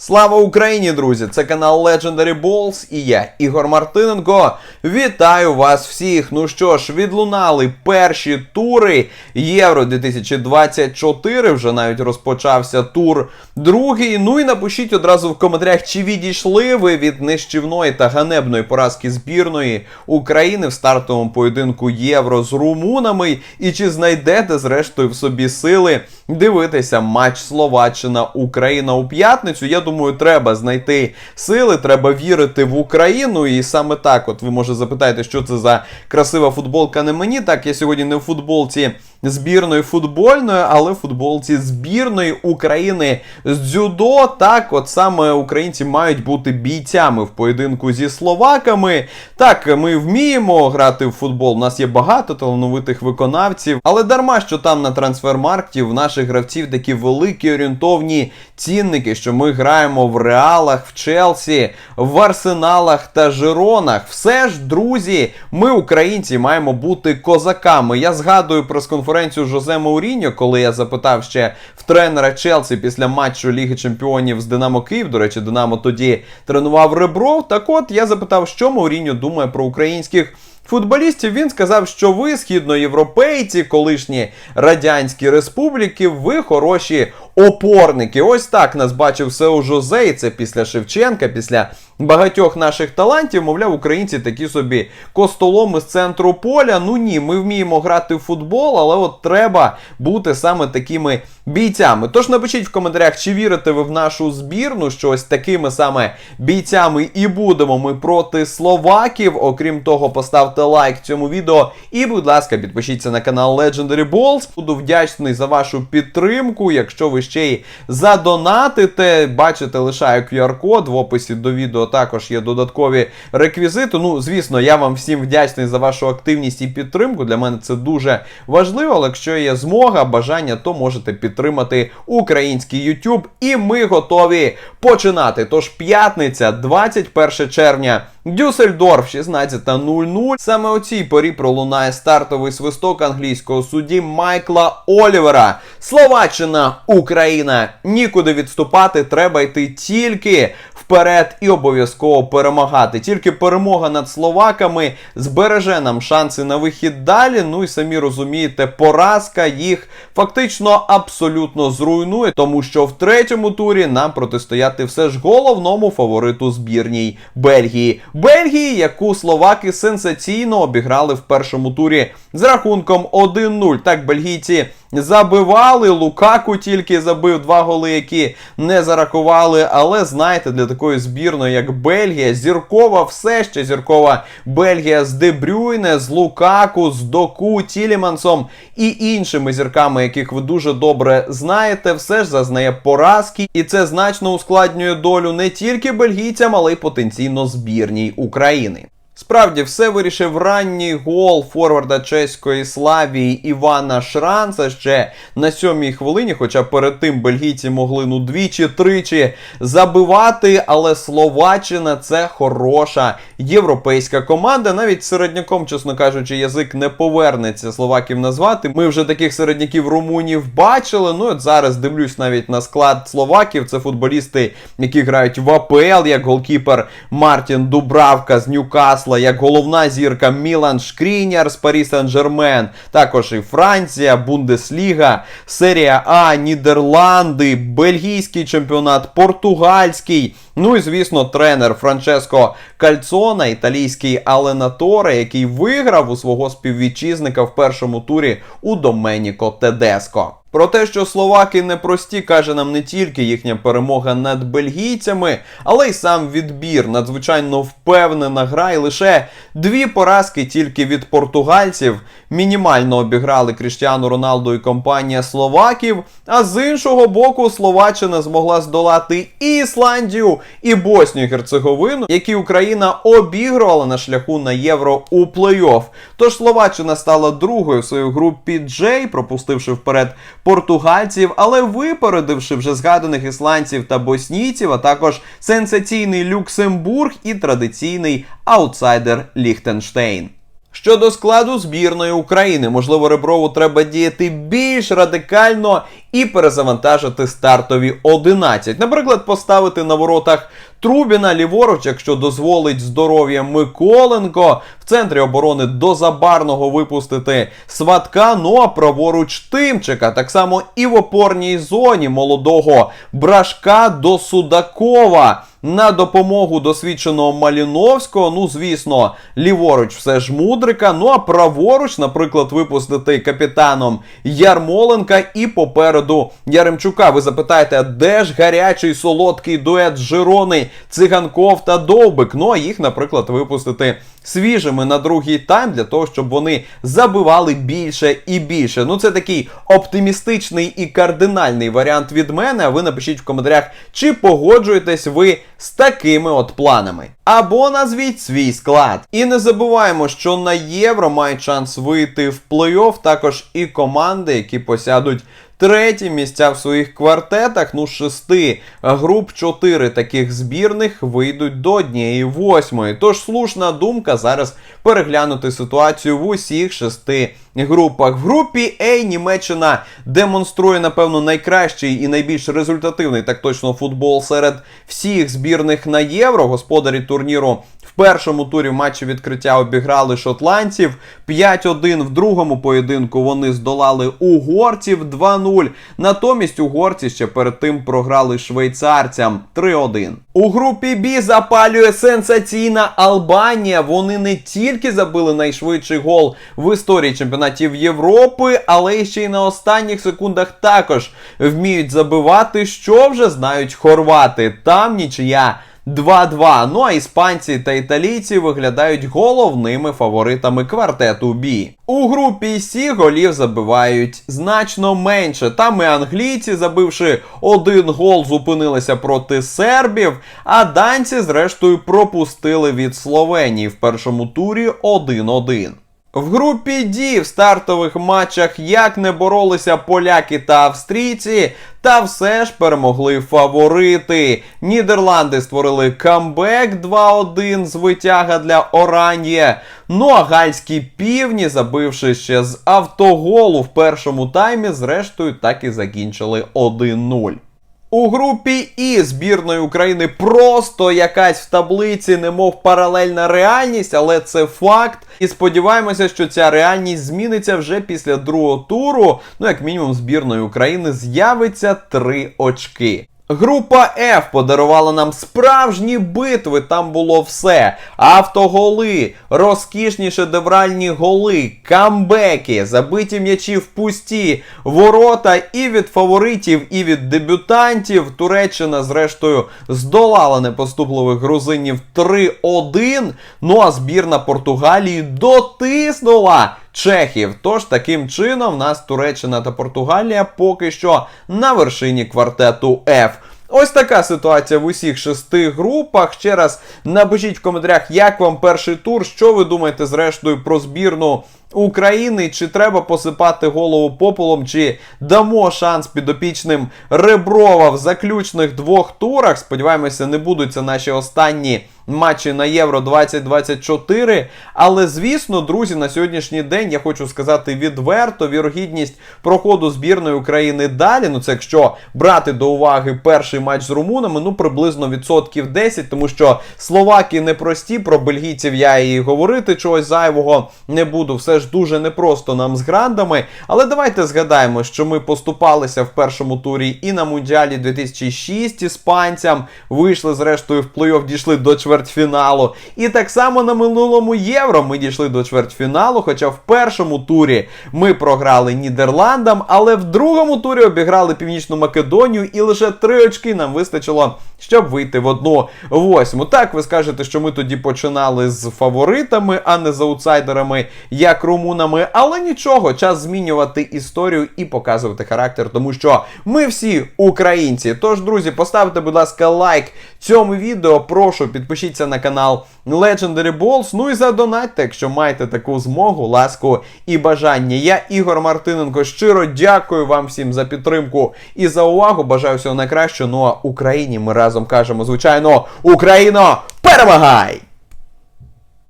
Слава Україні, друзі! Це канал Legendary Balls і я, Ігор Мартиненко. Вітаю вас всіх! Ну що ж, відлунали перші тури Євро 2024. Вже навіть розпочався тур другий. Ну і напишіть одразу в коментарях, чи відійшли ви від нищівної та ганебної поразки збірної України в стартовому поєдинку Євро з румунами, і чи знайдете зрештою в собі сили дивитися матч Словаччина-Україна у п'ятницю. Я думаю, треба знайти сили, треба вірити в Україну. І саме так, от ви може запитаєте, що це за красива футболка не мені. Так, я сьогодні не в футболці збірної футбольної, але футболці збірної України з дзюдо. Так, от саме українці мають бути бійцями в поєдинку зі словаками. Так, ми вміємо грати в футбол. У нас є багато талановитих виконавців, але дарма, що там на трансфермаркті в наших гравців такі великі орієнтовні цінники, що ми граємо в реалах, в Челсі, в арсеналах та Жиронах. Все ж, друзі, ми, українці, маємо бути козаками. Я згадую прес-конференцію Жозе Мауріньо, коли я запитав ще в тренера Челсі після матчу Ліги Чемпіонів з Динамо Київ. До речі, Динамо тоді тренував ребро. Так от я запитав, що Мауріньо думає про українських. Футболістів він сказав, що ви, східноєвропейці, колишні радянські республіки, ви хороші опорники. Ось так нас бачив Сеу Жозе, і це після Шевченка, після багатьох наших талантів. Мовляв, українці такі собі костоломи з центру поля. Ну ні, ми вміємо грати в футбол, але от треба бути саме такими бійцями. Тож напишіть в коментарях, чи вірите ви в нашу збірну, що ось такими саме бійцями і будемо ми проти словаків. Окрім того, поставте лайк цьому відео і, будь ласка, підпишіться на канал Legendary Balls. Буду вдячний за вашу підтримку. Якщо ви ще й задонатите, бачите, лишаю QR-код в описі до відео. Також є додаткові реквізити. Ну, звісно, я вам всім вдячний за вашу активність і підтримку. Для мене це дуже важливо. Але якщо є змога, бажання, то можете підтримати український YouTube. І ми готові починати. Тож п'ятниця, 21 червня. Дюссельдорф 16.00. Саме о цій порі пролунає стартовий свисток англійського судді Майкла Олівера. Словаччина, Україна. Нікуди відступати, треба йти тільки вперед і обов'язково перемагати. Тільки перемога над словаками збереже нам шанси на вихід далі. Ну і самі розумієте, поразка їх фактично абсолютно зруйнує, тому що в третьому турі нам протистояти все ж головному фавориту збірній Бельгії. Бельгії, яку словаки сенсаційно обіграли в першому турі з рахунком 1-0. Так, бельгійці забивали. Лукаку тільки забив два голи, які не зарахували. Але знаєте, для такої збірної, як Бельгія, зіркова, все ще зіркова Бельгія з Дебрюйне, з Лукаку, з Доку, Тілімансом і іншими зірками, яких ви дуже добре знаєте, все ж зазнає поразки, і це значно ускладнює долю не тільки бельгійцям, але й потенційно збірній України. Справді, все вирішив ранній гол форварда чеської Славії Івана Шранца ще на сьомій хвилині. Хоча перед тим бельгійці могли ну двічі-тричі забивати. Але Словаччина це хороша європейська команда. Навіть середняком, чесно кажучи, язик не повернеться словаків назвати. Ми вже таких середняків румунів бачили. Ну от зараз дивлюсь навіть на склад словаків. Це футболісти, які грають в АПЛ, як голкіпер Мартін Дубравка з Ньюкасла, як головна зірка Мілан Шкріняр з Парі Сен-Жермен. Також і Франція, Бундесліга, Серія А, Нідерланди, Бельгійський чемпіонат, Португальський. Ну і звісно, тренер Франческо Кальцона, італійський Аленаторе, який виграв у свого співвітчизника в першому турі у Доменіко Тедеско. Про те, що словаки непрості, каже нам не тільки їхня перемога над бельгійцями, але й сам відбір. Надзвичайно впевнена гра, і лише дві поразки тільки від португальців мінімально обіграли Кріштіану Роналду і компанія словаків. А з іншого боку, Словаччина змогла здолати і Ісландію, і Боснію і Герцеговину, які Україна обігрувала на шляху на євро у плей-офф. Тож Словаччина стала другою в своїй групі Джей, пропустивши вперед португальців, але випередивши вже згаданих ісландців та боснійців, а також сенсаційний Люксембург і традиційний аутсайдер Ліхтенштейн. Щодо складу збірної України, можливо, Реброву треба діяти більш радикально і перезавантажити стартові 11. Наприклад, поставити на воротах Трубіна ліворуч, якщо дозволить здоров'я Миколенко. В центрі оборони до Забарного випустити Сватка, ну а праворуч Тимчика. Так само і в опорній зоні молодого Брашка до Судакова. На допомогу досвідченого Маліновського, ну звісно, ліворуч все ж мудрика. Ну а праворуч, наприклад, випустити капітаном Ярмоленка і попереду Яремчука. Ви запитаєте, де ж гарячий солодкий дует Жирони, Циганков та Довбик? Ну а їх, наприклад, випустити свіжими на другий тайм для того, щоб вони забивали більше і більше. Ну це такий оптимістичний і кардинальний варіант від мене. А ви напишіть в коментарях, чи погоджуєтесь ви з такими от планами. Або назвіть свій склад. І не забуваємо, що на євро мають шанс вийти в плей-офф також і команди, які посядуть. Треті місця в своїх квартетах, ну шести груп, чотири таких збірних вийдуть до однієї восьмої. Тож слушна думка зараз переглянути ситуацію в усіх шести групах. В групі А Німеччина демонструє, напевно, найкращий і найбільш результативний так точно футбол серед всіх збірних на євро. Господарі турніру в першому турі матчі відкриття обіграли шотландців. 5-1 в другому поєдинку вони здолали угорців 2-0. Натомість угорці ще перед тим програли швейцарцям 3-1. У групі Б запалює сенсаційна Албанія. Вони не тільки забили найшвидший гол в історії чемпіонатів Європи, але ще й на останніх секундах також вміють забивати, що вже знають хорвати. Там нічия 2-2. Ну а іспанці та італійці виглядають головними фаворитами квартету Бі. У групі Сі голів забивають значно менше. Там і англійці, забивши один гол, зупинилися проти сербів, а данці, зрештою, пропустили від Словенії в першому турі 1-1. В групі D в стартових матчах як не боролися поляки та австрійці, та все ж перемогли фаворити. Нідерланди створили камбек 2-1 з витяга для Оран'є. Ну а гальські півні, забивши ще з автоголу в першому таймі, зрештою так і закінчили 1-0. У групі І збірної України просто якась в таблиці, немов паралельна реальність, але це факт. І сподіваємося, що ця реальність зміниться вже після другого туру. Ну, як мінімум, збірної України з'явиться три очки. Група F подарувала нам справжні битви. Там було все: автоголи, розкішні шедевральні голи, камбеки, забиті м'ячі в пусті, ворота і від фаворитів, і від дебютантів. Туреччина, зрештою, здолала непоступливих грузинів 3-1. Ну а збірна Португалії дотиснула. Чехів. Тож таким чином в нас Туреччина та Португалія поки що на вершині квартету F. Ось така ситуація в усіх шести групах. Ще раз напишіть в коментарях, як вам перший тур, що ви думаєте, зрештою, про збірну України, чи треба посипати голову попелом, чи дамо шанс підопічним Реброва в заключних двох турах. Сподіваємося, не будуть це наші останні матчі на Євро 2024. Але, звісно, друзі, на сьогоднішній день я хочу сказати відверто, вірогідність проходу збірної України далі. Ну, це якщо брати до уваги перший матч з румунами, ну приблизно відсотків 10, тому що словаки непрості, про бельгійців я і говорити чогось зайвого не буду. Все ж дуже непросто нам з грандами. Але давайте згадаємо, що ми поступалися в першому турі і на Мундіалі 2006 іспанцям, вийшли зрештою в плей-офф, дійшли до чвертьфіналу. І так само на минулому євро ми дійшли до чвертьфіналу. Хоча в першому турі ми програли Нідерландам, але в другому турі обіграли Північну Македонію, і лише три очки нам вистачило, щоб вийти в одну восьму. Так, ви скажете, що ми тоді починали з фаворитами, а не з аутсайдерами, як румунами. Але нічого, час змінювати історію і показувати характер, тому що ми всі українці. Тож, друзі, поставте, будь ласка, лайк цьому відео. Прошу підпишіться на канал Legendary Balls. Ну і задонатьте, якщо маєте таку змогу, ласку і бажання. Я Ігор Мартиненко. Щиро дякую вам всім за підтримку і за увагу. Бажаю всього найкращого. Ну а Україні ми разом кажемо, звичайно, Україно, перемагай!